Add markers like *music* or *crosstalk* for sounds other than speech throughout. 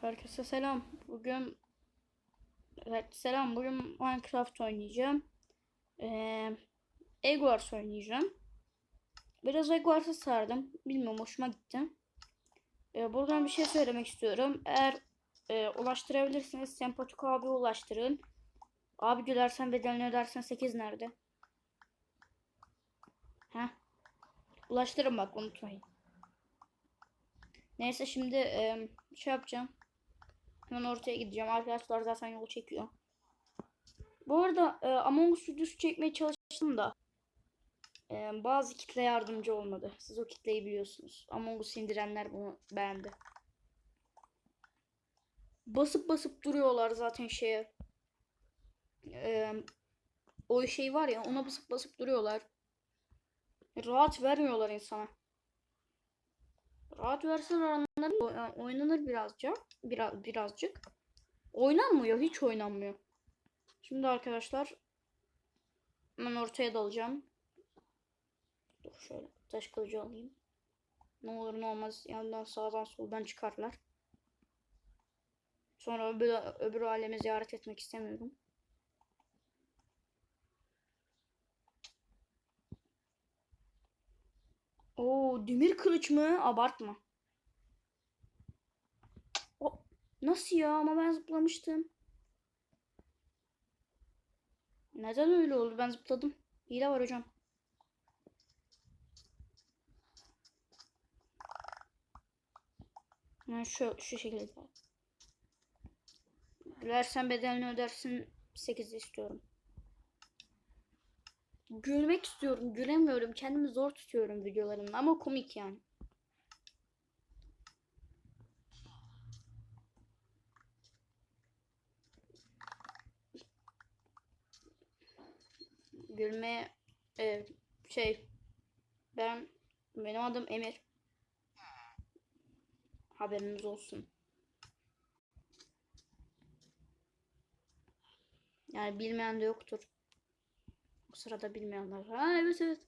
Herkese selam. Bugün evet selam. Bugün Minecraft oynayacağım. Ee, Egg Wars oynayacağım. Biraz Egg Wars'a sardım. Bilmiyorum hoşuma gitti. Ee, buradan bir şey söylemek istiyorum. Eğer e, ulaştırabilirsiniz Sempatik abi ulaştırın. Abi gülersen bedelini ödersen 8 nerede? Heh. Ulaştırın bak unutmayın. Neyse şimdi e, şey yapacağım. Hemen ortaya gideceğim. Arkadaşlar zaten yol çekiyor. Bu arada e, Among Us videosu çekmeye çalıştım da e, bazı kitle yardımcı olmadı. Siz o kitleyi biliyorsunuz. Among Us indirenler bunu beğendi. Basıp basıp duruyorlar zaten şeye. E, o şey var ya ona basıp basıp duruyorlar. Rahat vermiyorlar insana. Rahat versen oynanır, birazcık. Biraz, birazcık. Oynanmıyor. Hiç oynanmıyor. Şimdi arkadaşlar ben ortaya dalacağım. Dur şöyle taş kılıcı alayım. Ne olur ne olmaz yandan sağdan soldan çıkarlar. Sonra öbür, öbür alemi ziyaret etmek istemiyorum. Oo demir kılıç mı? Abartma. O nasıl ya? Ama ben zıplamıştım. Neden öyle oldu? Ben zıpladım. Hile var hocam. Ben şu şu şekilde. Gülersen bedelini ödersin 8 istiyorum. Gülmek istiyorum. Gülemiyorum. Kendimi zor tutuyorum videolarımda ama komik yani. Gülmeye e, şey ben benim adım Emir. Haberiniz olsun. Yani bilmeyen de yoktur. O sırada bilmeyenler. Ha evet evet.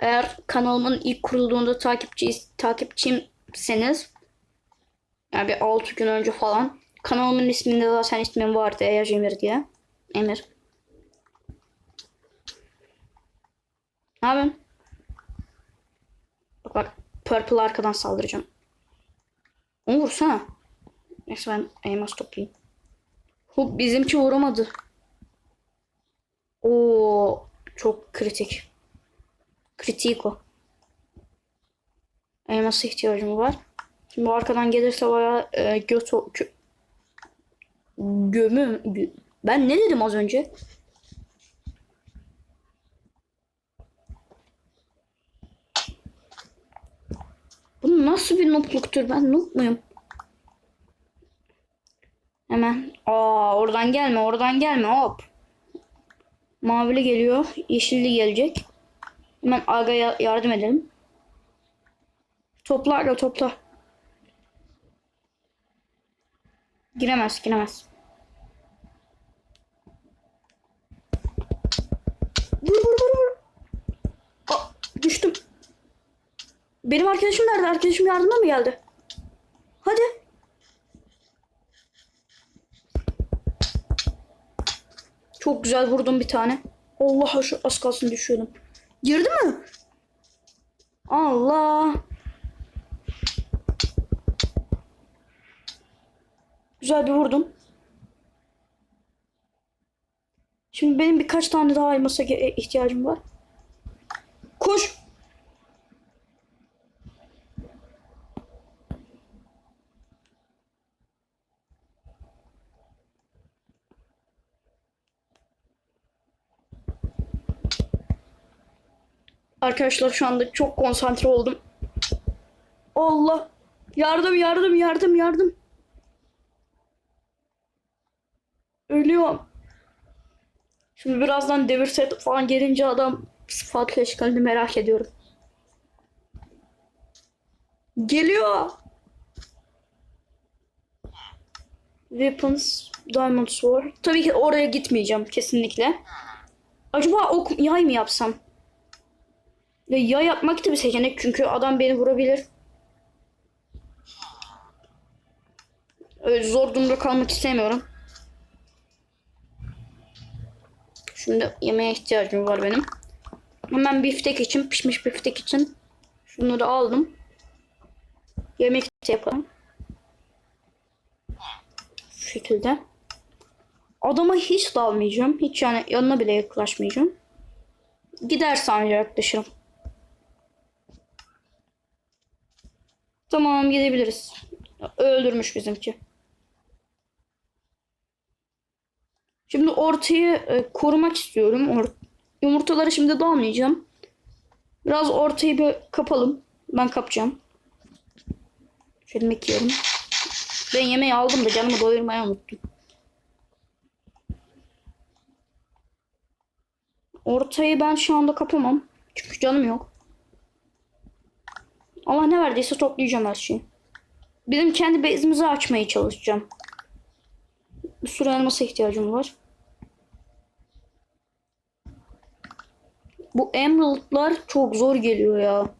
Eğer kanalımın ilk kurulduğunda takipçi takipçimseniz yani bir 6 gün önce falan kanalımın isminde zaten ismim vardı Eğer Emir diye. Emir. Ne yapayım? Bak bak. Purple arkadan saldıracağım. Onu vursana. Neyse ben elmas toplayayım. Hop bizimki vuramadı. Oo çok kritik. Kritik o. Elmasa ihtiyacım var. Şimdi arkadan gelirse bayağı e, göt gö- ben ne dedim az önce? Bu nasıl bir noobluktur? Ben noob muyum? Hemen. Aa oradan gelme, oradan gelme. Hop. Mavili geliyor. Yeşilli gelecek. Hemen Aga'ya yardım edelim. Topla Aga topla. Giremez giremez. Vur vur vur vur. Aa, düştüm. Benim arkadaşım nerede? Arkadaşım yardıma mı geldi? Hadi. Çok güzel vurdum bir tane. Allah şu az kalsın düşüyordum. Girdi mi? Allah. Güzel bir vurdum. Şimdi benim birkaç tane daha elmasa ge- ihtiyacım var. Koş. Arkadaşlar şu anda çok konsantre oldum. Allah. Yardım yardım yardım yardım. Ölüyorum. Şimdi birazdan devir set falan gelince adam sıfatlı eşkalini merak ediyorum. Geliyor. Weapons, Diamond Sword. Tabii ki oraya gitmeyeceğim kesinlikle. Acaba ok yay mı yapsam? Ve yay yapmak da bir seçenek çünkü adam beni vurabilir. Öyle zor durumda kalmak istemiyorum. Şimdi yemeğe ihtiyacım var benim. Hemen biftek için, pişmiş biftek için şunları aldım. Yemek yapalım. Şu şekilde. Adama hiç dalmayacağım. Hiç yani yanına bile yaklaşmayacağım. Gider sanca yaklaşırım. Tamam gidebiliriz. Öldürmüş bizimki. Şimdi ortayı e, korumak istiyorum. Or yumurtaları şimdi dalmayacağım. Biraz ortayı bir kapalım. Ben kapacağım. Şöyle yemek yiyorum. Ben yemeği aldım da canımı doyurmayı unuttum. Ortayı ben şu anda kapamam. Çünkü canım yok. Allah ne verdiyse toplayacağım her şeyi. Bizim kendi bezimizi açmaya çalışacağım. Bir sürü elmasa ihtiyacım var. Bu emerald'lar çok zor geliyor ya.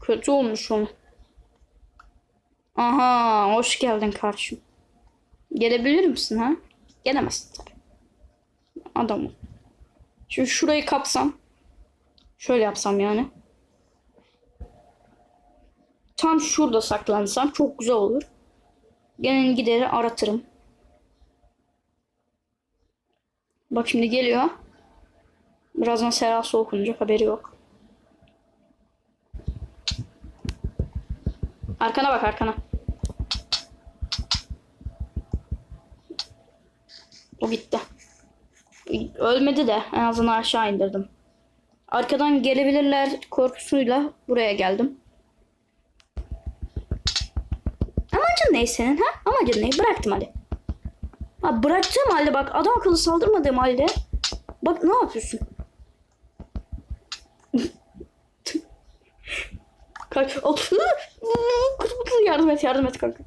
Kötü olmuş onu. Aha, hoş geldin kardeşim. Gelebilir misin ha? Gelemezsin tabii. Adamım. Şimdi şurayı kapsam. Şöyle yapsam yani. Tam şurada saklansam çok güzel olur. Gene gideri aratırım. Bak şimdi geliyor. Birazdan serası okunacak haberi yok. Arkana bak arkana. O gitti. Ölmedi de en azından aşağı indirdim. Arkadan gelebilirler korkusuyla buraya geldim. Ne senin ha? Amacın ne? Bıraktım hadi. Ha bıraktığım halde bak adam akıllı saldırmadığım halde bak ne yapıyorsun? *laughs* Kaç. Of. yardım et yardım et kanka.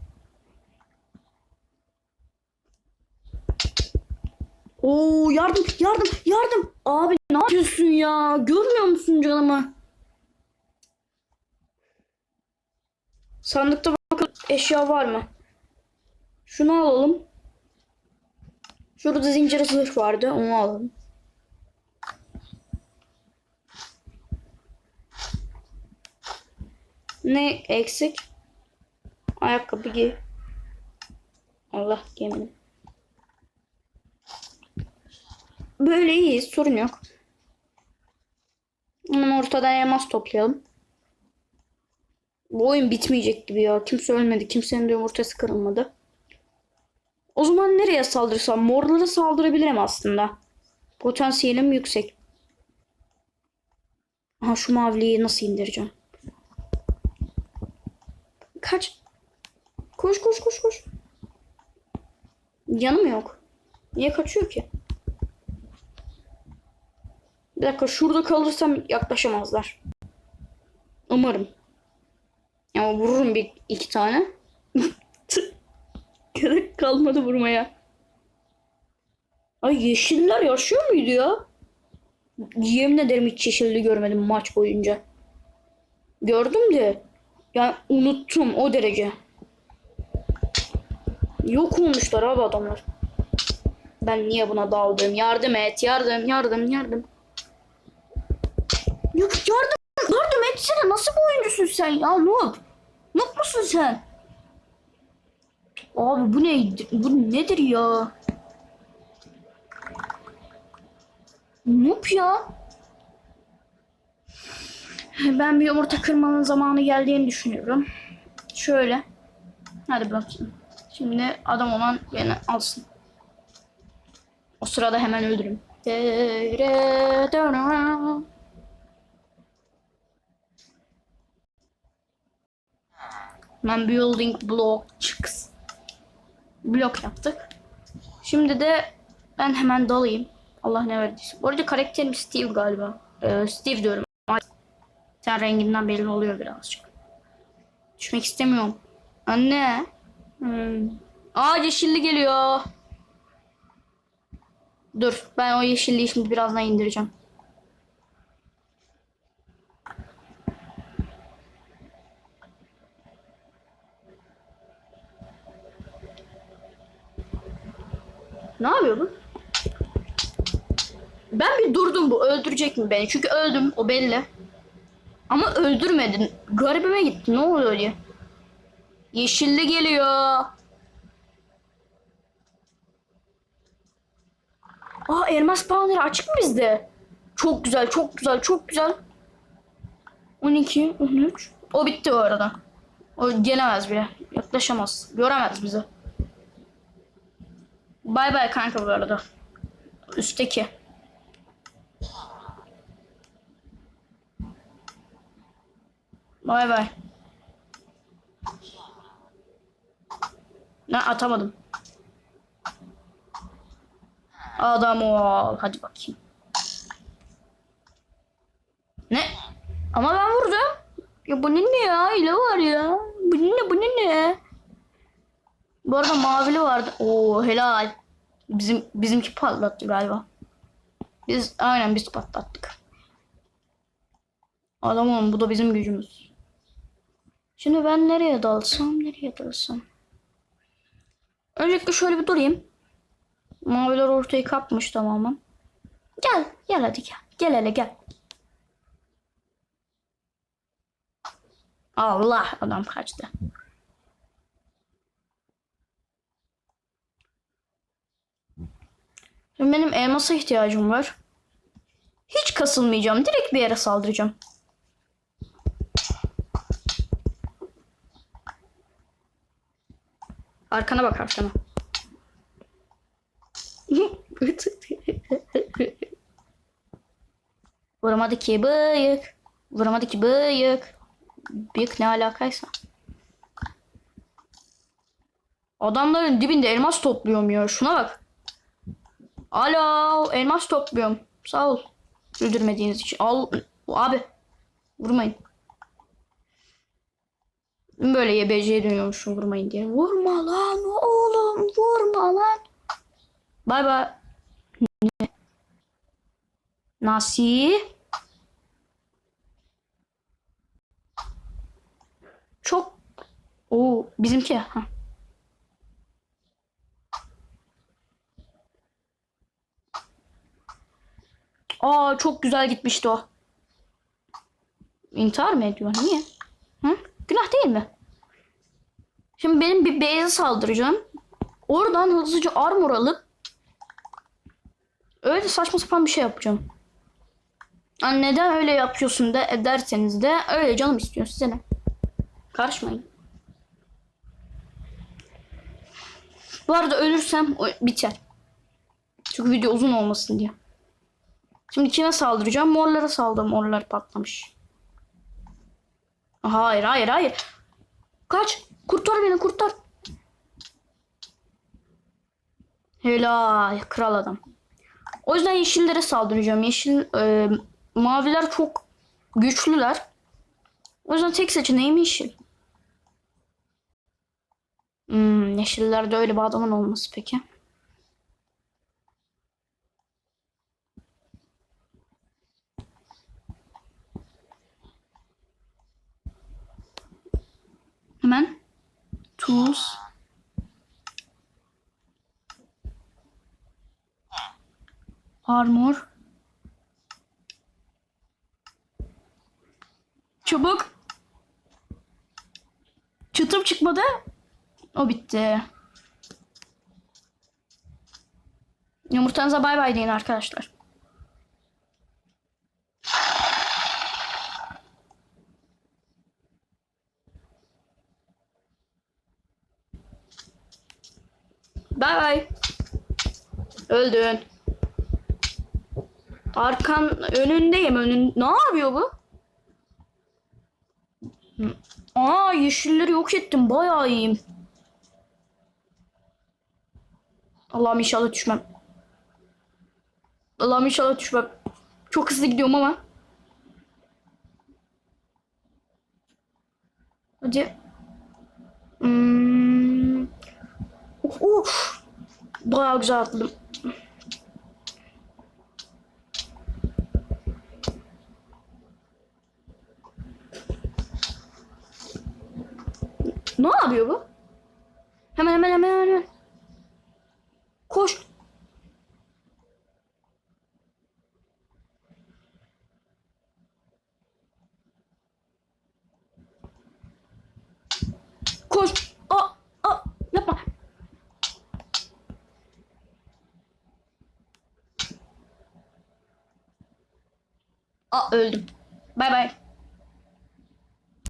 Oo yardım yardım yardım. Abi ne yapıyorsun ya? Görmüyor musun canımı? Sandıkta eşya var mı? Şunu alalım. Şurada zincir zırh vardı. Onu alalım. Ne eksik? Ayakkabı giy. Allah geminim. Böyle iyiyiz. Sorun yok. Ortadan elmas toplayalım. Bu oyun bitmeyecek gibi ya. Kimse ölmedi. Kimsenin de yumurtası kırılmadı. O zaman nereye saldırsam? Morlara saldırabilirim aslında. Potansiyelim yüksek. Aha şu maviliği nasıl indireceğim? Kaç. Koş koş koş koş. Yanım yok. Niye kaçıyor ki? Bir dakika şurada kalırsam yaklaşamazlar. Umarım. Ama vururum bir iki tane. *laughs* Gerek kalmadı vurmaya. Ay yeşiller yaşıyor muydu ya? Yemin ederim hiç yeşilli görmedim maç boyunca. Gördüm de yani unuttum o derece. Yok olmuşlar abi adamlar. Ben niye buna daldım? Yardım et, yardım, yardım, yardım. Yok yardım, yardım etsene. Nasıl bir oyuncusun sen ya Noob? Noob musun sen? Abi bu ne? Bu nedir ya? Noob ya. Ben bir yumurta kırmanın zamanı geldiğini düşünüyorum. Şöyle. Hadi bakayım. Şimdi adam olan beni alsın. O sırada hemen öldürürüm. Ben building block çıks. Blok yaptık. Şimdi de ben hemen dalayım. Allah ne verdiyse. Bu arada karakterim Steve galiba. Ee, Steve diyorum. Sen renginden belli oluyor birazcık. Düşmek istemiyorum. Anne. Hmm. Aa yeşilli geliyor. Dur ben o yeşilliği şimdi birazdan indireceğim. Ne yapıyor bu? Ben bir durdum bu öldürecek mi beni? Çünkü öldüm o belli. Ama öldürmedin. Garibime gitti ne oluyor diye. Yeşilli geliyor. Aa elmas panları açık mı bizde? Çok güzel çok güzel çok güzel. 12, 13. O bitti bu arada. O gelemez bile. Yaklaşamaz. Göremez bizi. Bay bay kanka bu arada. Üstteki. Bay bay. Ne atamadım. Adam ol. Hadi bakayım. Ne? Ama ben vurdum. Ya bu ne ya? Hile var ya. Bu ne bu ne? Bu arada mavili vardı. Oo helal. Bizim bizimki patlattı galiba. Biz aynen biz patlattık. Adam oğlum bu da bizim gücümüz. Şimdi ben nereye dalsam nereye dalsam. Öncelikle şöyle bir durayım. Maviler ortayı kapmış tamamen. Gel gel hadi gel. Gel hele gel. Allah adam kaçtı. Benim elmasa ihtiyacım var. Hiç kasılmayacağım. Direkt bir yere saldıracağım. Arkana bak arkana. Vuramadı ki bıyık. Vuramadı ki bıyık. Bıyık ne alakaysa. Adamların dibinde elmas topluyorum ya. Şuna bak. Alo, elmas topluyorum. Sağ ol. Öldürmediğiniz için. Al abi. Vurmayın. Böyle YBC'ye dönüyormuşum vurmayın diye. Vurma lan oğlum, vurma lan. Bay bay. Nasi? Çok Oo, bizimki. Ha. Aa çok güzel gitmişti o. İntihar mı ediyor? Niye? Hı? Günah değil mi? Şimdi benim bir base'e saldıracağım. Oradan hızlıca armor alıp öyle saçma sapan bir şey yapacağım. Yani neden öyle yapıyorsun da ederseniz de öyle canım istiyor size ne? Karışmayın. Bu arada ölürsem biter. Çünkü video uzun olmasın diye. Şimdi kime saldıracağım? Morlara saldım. Morlar patlamış. Hayır hayır hayır. Kaç. Kurtar beni kurtar. Helal. Kral adam. O yüzden yeşillere saldıracağım. Yeşil e, maviler çok güçlüler. O yüzden tek seçeneğim yeşil. Hmm, yeşillerde öyle bir adamın olması peki. Hemen. Tools armor. Çabuk çıtım çıkmadı. O bitti. Yumurtanıza bay bay deyin arkadaşlar Bay. Öldün. Arkan önündeyim önün. Ne yapıyor bu? Aa yeşilleri yok ettim. Bayağı iyiyim. Allah'ım inşallah düşmem. Allah'ım inşallah düşmem. Çok hızlı gidiyorum ama. Hadi. Hmm. Of. Bayağı güzel atladım. Ne yapıyor bu? Hemen hemen hemen hemen. Koş. Aa öldüm. Bay bay.